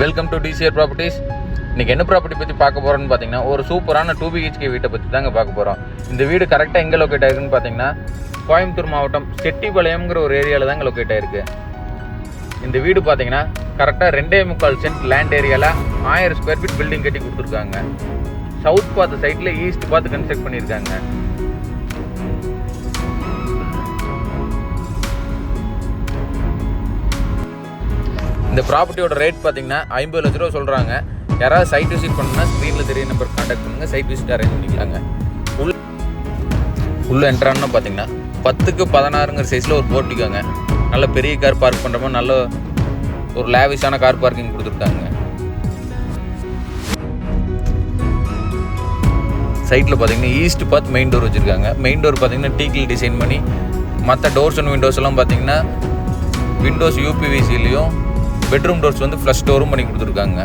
Welcome to TCR properties இன்றைக்கி என்ன property பற்றி பார்க்க போகிறோம்னு பார்த்தீங்கன்னா ஒரு சூப்பரான டூ பிஹெச்கே வீட்டை பற்றி தாங்க பார்க்க போகிறோம் இந்த வீடு கரெக்டாக எங்கே லொக்கேட் ஆயிருக்குன்னு பார்த்தீங்கன்னா கோயம்புத்தூர் மாவட்டம் செட்டிப்பாளையம்ங்கிற ஒரு ஏரியாவில் தாங்க லொக்கேட் ஆயிருக்கு. இந்த வீடு பார்த்தீங்கன்னா கரெக்டாக ரெண்டே முக்கால் சென்ட் லேண்ட் ஏரியாவில் ஆயிரம் ஸ்கொயர் ஃபீட் பில்டிங் கட்டி கொடுத்துருக்காங்க. சவுத் பார்த்த சைட்டில் ஈஸ்ட் பார்த்து கன்ஸ்ட்ரக்ட் பண்ணியிருக்காங்க. இந்த ப்ராப்பர்ட்டியோட ரேட் பார்த்தீங்கன்னா ஐம்பது லட்ச ரூபா சொல்கிறாங்க யாராவது சைட் விசிட் பண்ணுன்னா ஸ்க்ரீனில் தெரிய நம்பர் காண்டாக்ட் பண்ணுங்கள் சைட் விசிட் அரேஞ்ச் பண்ணிக்கலாங்க. உள் உள்ளே என்ட்ரான்னு பார்த்தீங்கன்னா பத்துக்கு பதினாறுங்கிற சைஸில் ஒரு போர்ட்டிக்காங்க நல்ல பெரிய கார் பார்க் பண்ணுற மாதிரி நல்ல ஒரு லேவிஷான கார் பார்க்கிங் கொடுத்துருக்காங்க. சைட்டில் பார்த்தீங்கன்னா ஈஸ்ட் பார்த்து மெயின் டோர் வச்சுருக்காங்க. மெயின் டோர் பார்த்தீங்கன்னா டீக்கில் டிசைன் பண்ணி மற்ற டோர்ஸ் அண்ட் விண்டோஸ் எல்லாம் பார்த்தீங்கன்னா விண்டோஸ் யூபிவிசிலையும் பெட்ரூம் டோர்ஸ் வந்து ஃப்ளஷ் டோரும் பண்ணி கொடுத்துருக்காங்க.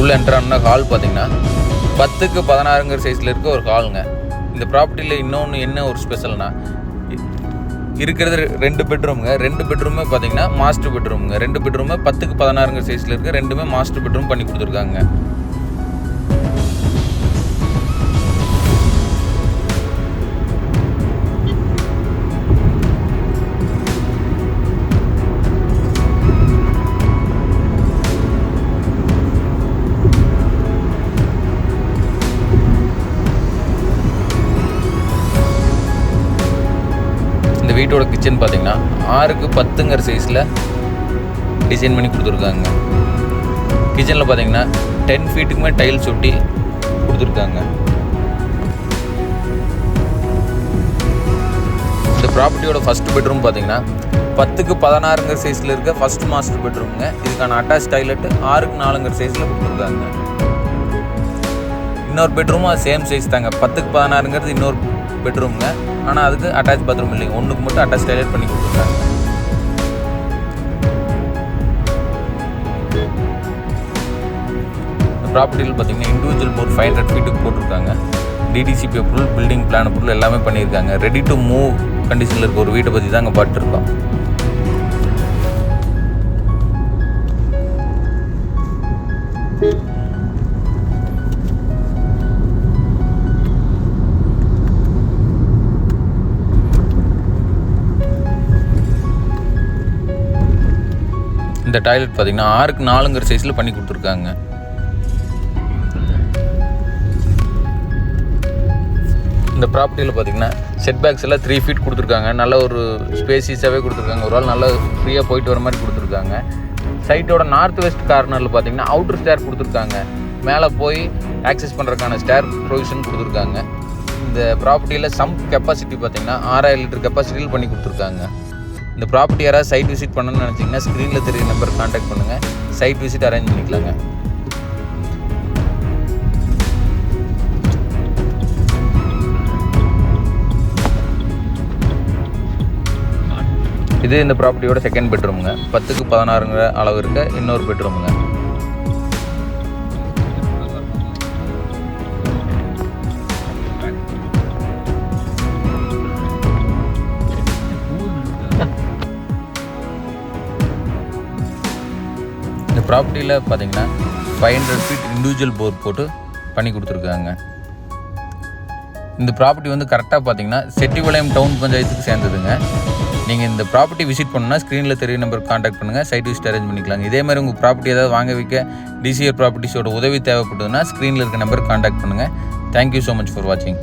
உள்ள என்ட்ரான ஹால் பார்த்தீங்கன்னா பத்துக்கு பதினாறுங்கிற சைஸில் இருக்க ஒரு ஹாலுங்க இந்த ப்ராப்பர்ட்டியில் இன்னொன்று என்ன ஒரு ஸ்பெஷல்னா இருக்கிறது ரெண்டு பெட்ரூமுங்க ரெண்டு பெட்ரூமே பார்த்தீங்கன்னா மாஸ்டர் பெட்ரூமுங்க ரெண்டு பெட்ரூமே பத்துக்கு பதினாறுங்கிற சைஸில் இருக்க ரெண்டுமே மாஸ்டர் பெட்ரூம் பண்ணி கொடுத்துருக்காங்க. வீட்டோட கிச்சன் பார்த்தீங்கன்னா ஆறுக்கு பத்துங்கிற சைஸில் டிசைன் பண்ணி கொடுத்துருக்காங்க. கிச்சனில் பார்த்தீங்கன்னா டென் ஃபீட்டுக்குமே டைல்ஸ் ஒட்டி கொடுத்துருக்காங்க. இந்த ப்ராப்பர்ட்டியோட ஃபர்ஸ்ட் பெட்ரூம் பார்த்தீங்கன்னா பத்துக்கு பதினாறுங்கிற சைஸில் இருக்க ஃபர்ஸ்ட் மாஸ்டர் பெட்ரூமுங்க இதுக்கான அட்டாச் டாய்லெட்டு ஆறுக்கு நாலுங்கிற சைஸில் கொடுத்துருக்காங்க. இன்னொரு பெட்ரூமும் சேம் சைஸ் தாங்க. பத்துக்கு பதினாறுங்கிறது இன்னொரு பெட்ரூமுங்க ஆனால் அதுக்கு அட்டாச் பாத்ரூம் இல்லைங்க. ஒன்றுக்கு மட்டும் அட்டாச் டாய்லெட் பண்ணி கொடுத்துருக்காங்க. ப்ராப்பர்ட்டியில் பார்த்தீங்கன்னா இண்டிவிஜுவல் போர் ஃபைவ் ஹண்ட்ரட் ஃபீட்டுக்கு போட்டிருக்காங்க. டிடிசிபி பொருள் பில்டிங் பிளான் பொருள் எல்லாமே பண்ணியிருக்காங்க. ரெடி டு மூவ் கண்டிஷனில் இருக்க ஒரு வீட்டை பற்றி தாங்க பார்த்துருக்கோம். இந்த டாய்லெட் பார்த்தீங்கன்னா ஆறுக்கு நாலுங்கிற சைஸில் பண்ணி கொடுத்துருக்காங்க. இந்த ப்ராப்பர்ட்டியில் பார்த்தீங்கன்னா செட் பேக்ஸ் எல்லாம் த்ரீ ஃபீட் கொடுத்துருக்காங்க. நல்ல ஒரு ஸ்பேசிஸாகவே கொடுத்துருக்காங்க. ஒரு ஆள் நல்லா ஃப்ரீயாக போயிட்டு வர மாதிரி கொடுத்துருக்காங்க. சைட்டோட நார்த் வெஸ்ட் கார்னரில் பார்த்தீங்கன்னா அவுட்டர் ஸ்டேர் கொடுத்துருக்காங்க. மேலே போய் ஆக்சஸ் பண்ணுறதுக்கான ஸ்டேர் ப்ரொவிஷன் கொடுத்துருக்காங்க. இந்த ப்ராப்பர்ட்டியில் சம் கெப்பாசிட்டி பார்த்தீங்கன்னா ஆறாயிரம் லிட்டர் கெப்பாசிட்டியில் பண்ணி கொடுத்துருக்காங்க. இந்த ப்ராப்பர்ட்டி யாராவது சைட் விசிட் பண்ணணும்னு நினச்சிங்கன்னா ஸ்க்ரீனில் தெரிய நம்பர் காண்டாக்ட் பண்ணுங்கள் சைட் விசிட் அரேஞ்ச் பண்ணிக்கலாங்க. இது இந்த ப்ராப்பர்ட்டியோட செகண்ட் பெட்ரூமுங்க பத்துக்கு பதினாறுங்கிற அளவு இருக்க இன்னொரு பெட்ரூமுங்க ப்ராப்பர்ட்டியில் பார்த்தீங்கன்னா five hundred feet individual bore போட்டு பண்ணி கொடுத்துருக்காங்க. இந்த ப்ராப்பர்ட்டி வந்து கரெக்டாக பார்த்தீங்கன்னா செட்டிபாளையம் டவுன் பஞ்சாயத்துக்கு சேர்ந்ததுங்க. நீங்கள் இந்த ப்ராப்பர்ட்டி விசிட் பண்ணணும்னா ஸ்க்ரீனில் தெரிய நம்பருக்கு காண்டாக்ட் பண்ணுங்கள் சைட் விசிட் அரேஞ்ச் பண்ணிக்கலாங்க. இதே மாதிரி உங்கள் ப்ராப்பர்ட்டி ஏதாவது வாங்க வைக்க டிசிஆர் ப்ராப்பர்ட்டிஸோட உதவி தேவைப்படுதுன்னா ஸ்க்ரீனில் இருக்க நம்பருக்கு காண்டாக்ட் பண்ணுங்கள் தேங்க்யூ ஸோ மச் ஃபார் வாட்சிங்